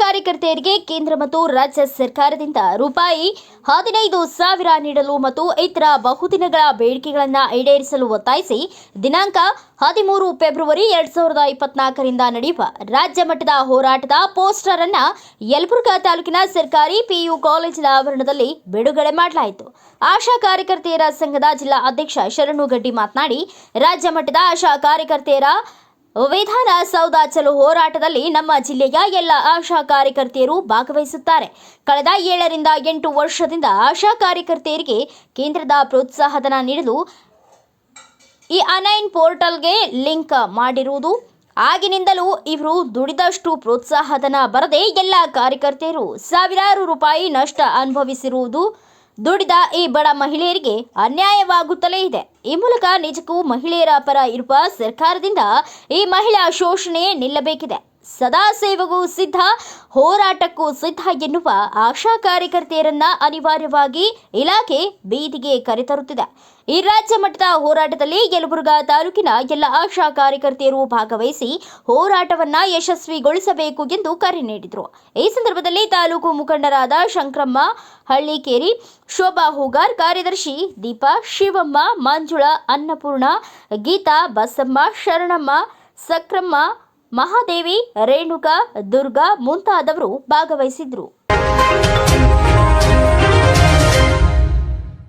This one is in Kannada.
ಕಾರ್ಯಕರ್ತೆಯರಿಗೆ ಕೇಂದ್ರ ಮತ್ತು ರಾಜ್ಯ ಸರ್ಕಾರದಿಂದ ರೂಪಾಯಿ ಹದಿನೈದು ಸಾವಿರ ನೀಡಲು ಮತ್ತು ಇತರ ಬಹುದಿನಗಳ ಬೇಡಿಕೆಗಳನ್ನು ಈಡೇರಿಸಲು ಒತ್ತಾಯಿಸಿ ದಿನಾಂಕ ಹದಿಮೂರು ಫೆಬ್ರವರಿ ಎರಡ್ ಸಾವಿರದ ಇಪ್ಪತ್ನಾಲ್ಕರಿಂದ ನಡೆಯುವ ರಾಜ್ಯ ಮಟ್ಟದ ಹೋರಾಟದ ಪೋಸ್ಟರ್ ಅನ್ನ ಯಲಬುರ್ಗಾ ತಾಲೂಕಿನ ಸರ್ಕಾರಿ ಪಿಯು ಕಾಲೇಜಿನ ಆವರಣದಲ್ಲಿ ಬಿಡುಗಡೆ ಮಾಡಲಾಯಿತು. ಆಶಾ ಕಾರ್ಯಕರ್ತೆಯರ ಸಂಘದ ಜಿಲ್ಲಾ ಅಧ್ಯಕ್ಷ ಶರಣು ಗಡ್ಡಿ ಮಾತನಾಡಿ, ರಾಜ್ಯ ಮಟ್ಟದ ಆಶಾ ಕಾರ್ಯಕರ್ತೆಯರ ವಿಧಾನಸೌಧ ಚಲು ಹೋರಾಟದಲ್ಲಿ ನಮ್ಮ ಜಿಲ್ಲೆಯ ಎಲ್ಲ ಆಶಾ ಕಾರ್ಯಕರ್ತೆಯರು ಭಾಗವಹಿಸುತ್ತಾರೆ. ಕಳೆದ ಏಳರಿಂದ ಎಂಟು ವರ್ಷದಿಂದ ಆಶಾ ಕಾರ್ಯಕರ್ತೆಯರಿಗೆ ಕೇಂದ್ರದ ಪ್ರೋತ್ಸಾಹಧನ ನೀಡಲು ಈ ಅನೈನ್ ಪೋರ್ಟಲ್ಗೆ ಲಿಂಕ್ ಮಾಡಿರುವುದು. ಆಗಿನಿಂದಲೂ ಇವರು ದುಡಿದಷ್ಟು ಪ್ರೋತ್ಸಾಹಧನ ಬರದೆ ಎಲ್ಲ ಕಾರ್ಯಕರ್ತೆಯರು ಸಾವಿರಾರು ರೂಪಾಯಿ ನಷ್ಟ ಅನುಭವಿಸಿರುವುದು. ದುಡಿದ ಈ ಬಡ ಮಹಿಳೆಯರಿಗೆ ಅನ್ಯಾಯವಾಗುತ್ತಲೇ ಇದೆ. ಈ ಮೂಲಕ ನಿಜಕ್ಕೂ ಮಹಿಳೆಯರ ಪರ ಇರುವ ಸರ್ಕಾರದಿಂದ ಈ ಮಹಿಳಾ ಶೋಷಣೆ ನಿಲ್ಲಬೇಕಿದೆ. ಸದಾ ಸೇವೆಗೂ ಸಿದ್ಧ, ಹೋರಾಟಕ್ಕೂ ಸಿದ್ಧ ಎನ್ನುವ ಆಶಾ ಕಾರ್ಯಕರ್ತೆಯರನ್ನ ಅನಿವಾರ್ಯವಾಗಿ ಇಲಾಖೆ ಬೀದಿಗೆ ಕರೆತರುತ್ತಿದೆ. ಈ ರಾಜ್ಯ ಮಟ್ಟದ ಹೋರಾಟದಲ್ಲಿ ಯಲಬುರ್ಗಾ ತಾಲೂಕಿನ ಎಲ್ಲ ಆಶಾ ಕಾರ್ಯಕರ್ತೆಯರು ಭಾಗವಹಿಸಿ ಹೋರಾಟವನ್ನ ಯಶಸ್ವಿಗೊಳಿಸಬೇಕು ಎಂದು ಕರೆ ನೀಡಿದರು. ಈ ಸಂದರ್ಭದಲ್ಲಿ ತಾಲೂಕು ಮುಖಂಡರಾದ ಶಂಕ್ರಮ್ಮ, ಹಳ್ಳಿಕೇರಿ, ಶೋಭಾ ಹೂಗಾರ್, ಕಾರ್ಯದರ್ಶಿ ದೀಪಾ, ಶಿವಮ್ಮ, ಮಂಜುಳಾ, ಅನ್ನಪೂರ್ಣ, ಗೀತಾ, ಬಸಮ್ಮ, ಶರಣಮ್ಮ, ಸಕ್ರಮ್ಮ ಮಹಾದೇವಿ ರೇಣುಕಾ ದುರ್ಗಾ ಮುಂತಾದವರು ಭಾಗವಹಿಸಿದ್ರು.